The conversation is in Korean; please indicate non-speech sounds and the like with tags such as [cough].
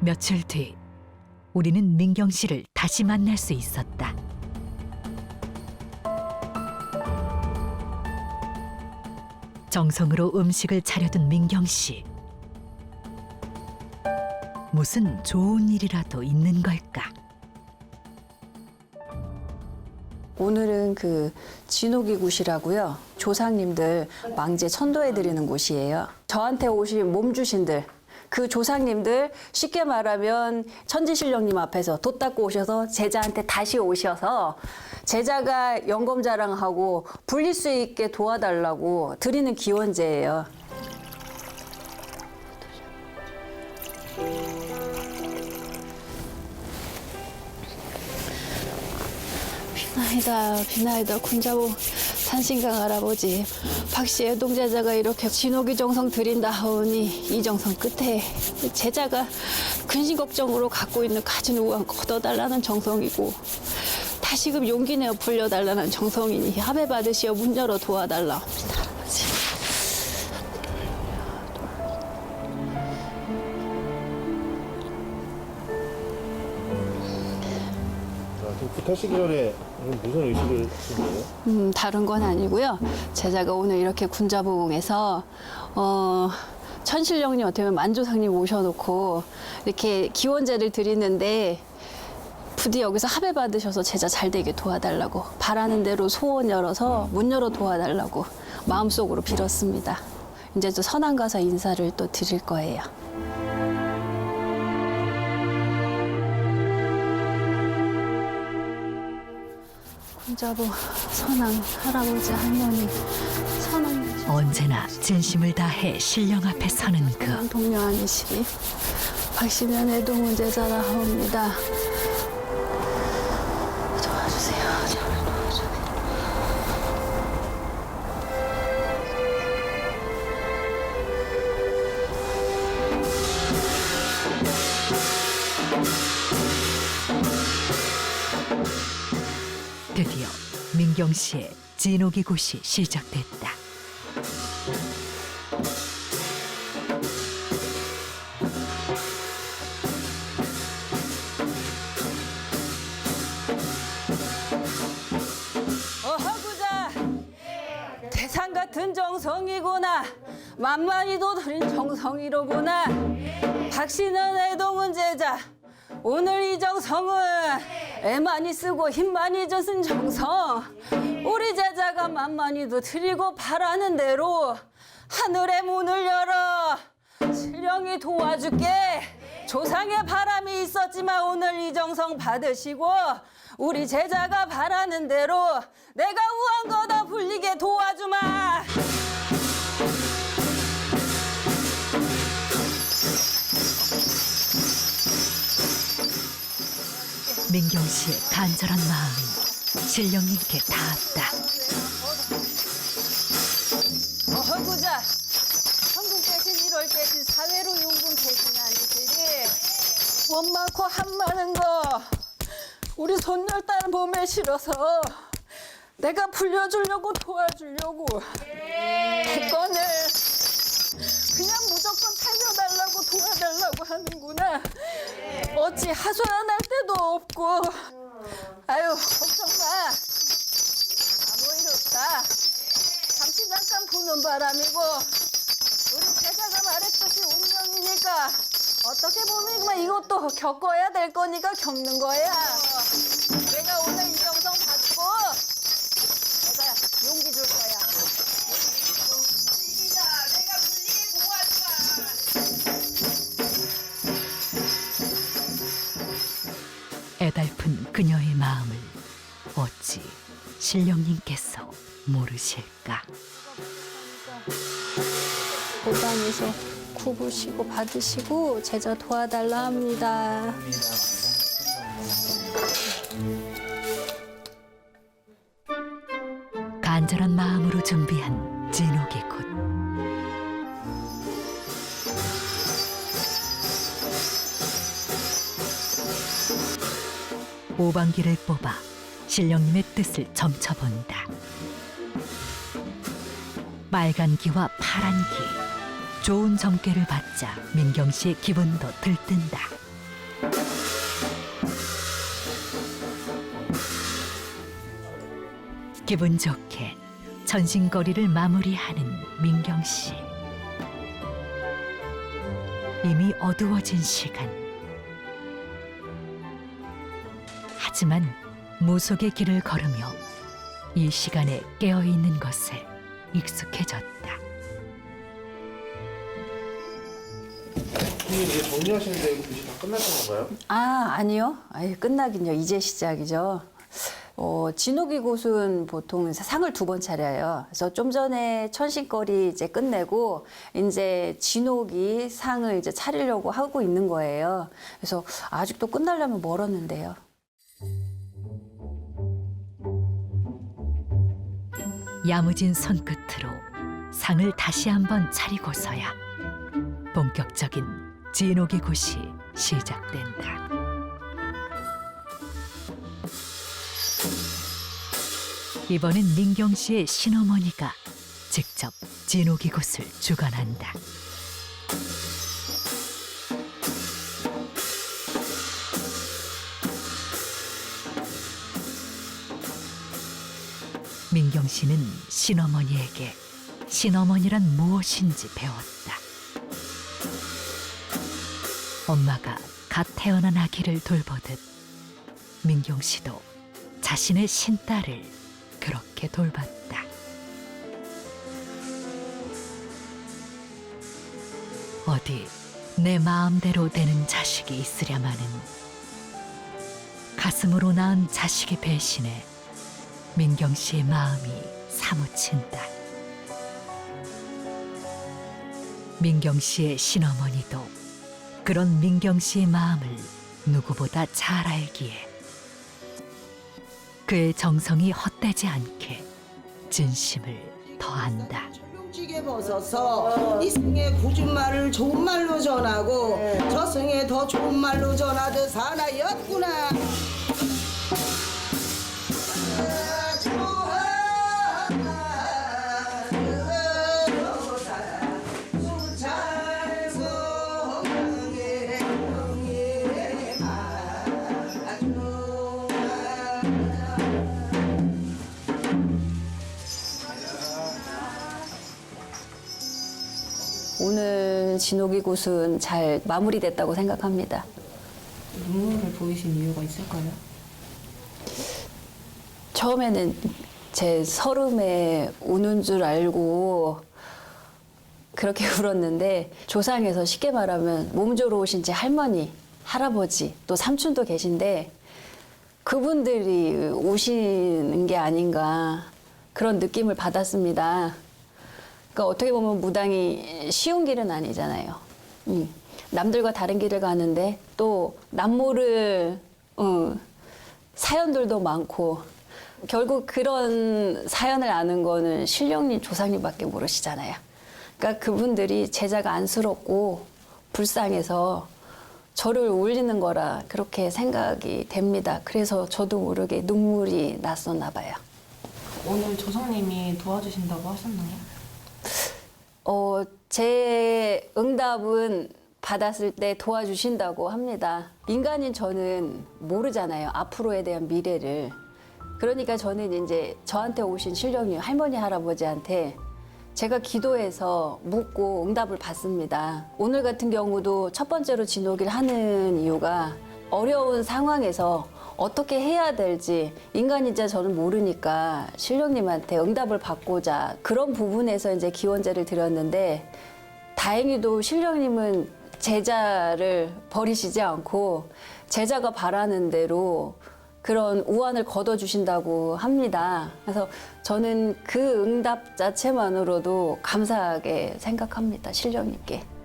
며칠 뒤 우리는 민경 씨를 다시 만날 수 있었다. 정성으로 음식을 차려둔 민경 씨. 무슨 좋은 일이라도 있는 걸까? 오늘은 그 진옥이 굿이라고요. 조상님들 망제 천도해 드리는 곳이에요. 저한테 오신 몸주신들 그 조상님들 쉽게 말하면 천지신령님 앞에서 돛 닦고 오셔서 제자한테 다시 오셔서 제자가 영검 자랑하고 불릴 수 있게 도와달라고 드리는 기원제예요. 비나이다 비나이다. 군자보 산신강 할아버지. 박씨 애동제자가 이렇게 진옥이 정성 드린다 하오니 이 정성 끝에 제자가 근심 걱정으로 갖고 있는 가진 우한 걷어달라는 정성이고 다시금 용기 내어 불려달라는 정성이니 합의 받으시어 문 열어 도와달라. 합니다 부타시기 전에 무슨 의식을 하신 거예요? 음, 다른 건 아니고요. 제자가 오늘 이렇게 군자부흥에서 어, 천실령님 어떻게 보면 만조상님 오셔놓고 이렇게 기원제를 드리는데 부디 여기서 합의 받으셔서 제자 잘 되게 도와달라고 바라는 대로 소원 열어서 문 열어 도와달라고 마음속으로 빌었습니다. 이제 또 선안 가서 인사를 또 드릴 거예요. 군자부 선왕 할아버지 할머니 선왕 언제나 진심을 다해 신령 앞에 서는 그 동료 아니시리 박시면 애동은 제자라 하옵니다 민경 씨의 진옥이 곳이 시작됐다. 어허구자 대상 같은 정성이구나 만만히도 드린 정성이로구나 박씨는 애동은 제자 오늘 이 정성은 애 많이 쓰고 힘 많이 젖은 정성 우리 제자가 만만히도 드리고 바라는 대로 하늘의 문을 열어 신령이 도와줄게 조상의 바람이 있었지만 오늘 이 정성 받으시고 우리 제자가 바라는 대로 내가 우한 거다 불리게 도와주마. 민경 씨의 간절한 마음이 신령님께 닿았다. 어허구자 천국 대신 일월 대신 사회로 용군 대신 아니시리 원 많고 한 많은 거 우리 손녀 딸 몸에 실어서 내가 불려주려고 도와주려고 대건을 그냥 무조건 살려달라고 도와달라고 하는구나 어찌 하소연할 데도 없고 아유 마 아무 일 없다 잠시 잠깐 보는 바람이고 우리 제자가 말했듯이 운명이니까 어떻게 보면 이것도 겪어야 될 거니까 겪는 거야. 애달픈 그녀의 마음을 어찌 신령님께서 모르실까? 고단에서 구부시고 받으시고 제자 도와달라 합니다. 간절한 마음으로 준비한 진옥의 굿. 오방기를 뽑아 신령님의 뜻을 점쳐본다. 빨간 기와 파란 기, 좋은 점괘를 받자 민경 씨의 기분도 들뜬다. 기분 좋게 전신거리를 마무리하는 민경 씨. 이미 어두워진 시간. 하지만 무속의 길을 걸으며 이 시간에 깨어 있는 것에 익숙해졌다. 선생님 이제 정리하시는데 붓이 다 끝났던 건가요? 아, 아니요. 아예 끝나긴요. 이제 시작이죠. 어, 진옥이 곳은 보통 상을 두 번 차려요. 그래서 좀 전에 천신거리 이제 끝내고 이제 진옥이 상을 이제 차리려고 하고 있는 거예요. 그래서 아직도 끝나려면 멀었는데요. 야무진 손끝으로 상을 다시 한번 차리고서야 본격적인 진옥의 굿이 시작된다. 이번엔 민경 씨의 신어머니가 직접 진옥의 굿을 주관한다. 민경 씨는 신어머니에게 신어머니란 무엇인지 배웠다. 엄마가 갓 태어난 아기를 돌보듯 민경 씨도 자신의 신딸을 그렇게 돌봤다. 어디 내 마음대로 되는 자식이 있으랴마는 가슴으로 낳은 자식의 배신에 민경 씨의 마음이 사무친다. 민경 씨의 신어머니도 그런 민경 씨의 마음을 누구보다 잘 알기에 그의 정성이 헛되지 않게 진심을 더한다. 찌개 벗어서 이 생에 굳은 말을 좋은 말로 전하고 저 생에 더 좋은 말로 전하듯 사나이였구나. 오늘 진옥이 곳은 잘 마무리됐다고 생각합니다. 눈물을 보이신 이유가 있을까요? 처음에는 제 서름에 우는 줄 알고 그렇게 [laughs] 울었는데 조상에서 쉽게 말하면 몸조로 오신 제 할머니, 할아버지, 또 삼촌도 계신데 그분들이 오시는 게 아닌가 그런 느낌을 받았습니다. 그러니까 어떻게 보면 무당이 쉬운 길은 아니잖아요. 음, 남들과 다른 길을 가는데 또 남모를 어, 사연들도 많고 결국 그런 사연을 아는 거는 신령님 조상님밖에 모르시잖아요. 그러니까 그분들이 제자가 안쓰럽고 불쌍해서 저를 울리는 거라 그렇게 생각이 됩니다. 그래서 저도 모르게 눈물이 났었나 봐요. 오늘 조상님이 도와주신다고 하셨나요? 어, 제 응답은 받았을 때 도와주신다고 합니다. 인간인 저는 모르잖아요. 앞으로에 대한 미래를. 그러니까 저는 이제 저한테 오신 신령님 할머니 할아버지한테 제가 기도해서 묻고 응답을 받습니다. 오늘 같은 경우도 첫 번째로 진호기를 하는 이유가 어려운 상황에서 어떻게 해야 될지 인간이자 저는 모르니까 신령님한테 응답을 받고자 그런 부분에서 이제 기원제를 드렸는데 다행히도 신령님은 제자를 버리시지 않고 제자가 바라는 대로 그런 우환을 거둬 주신다고 합니다. 그래서 저는 그 응답 자체만으로도 감사하게 생각합니다. 신령님께.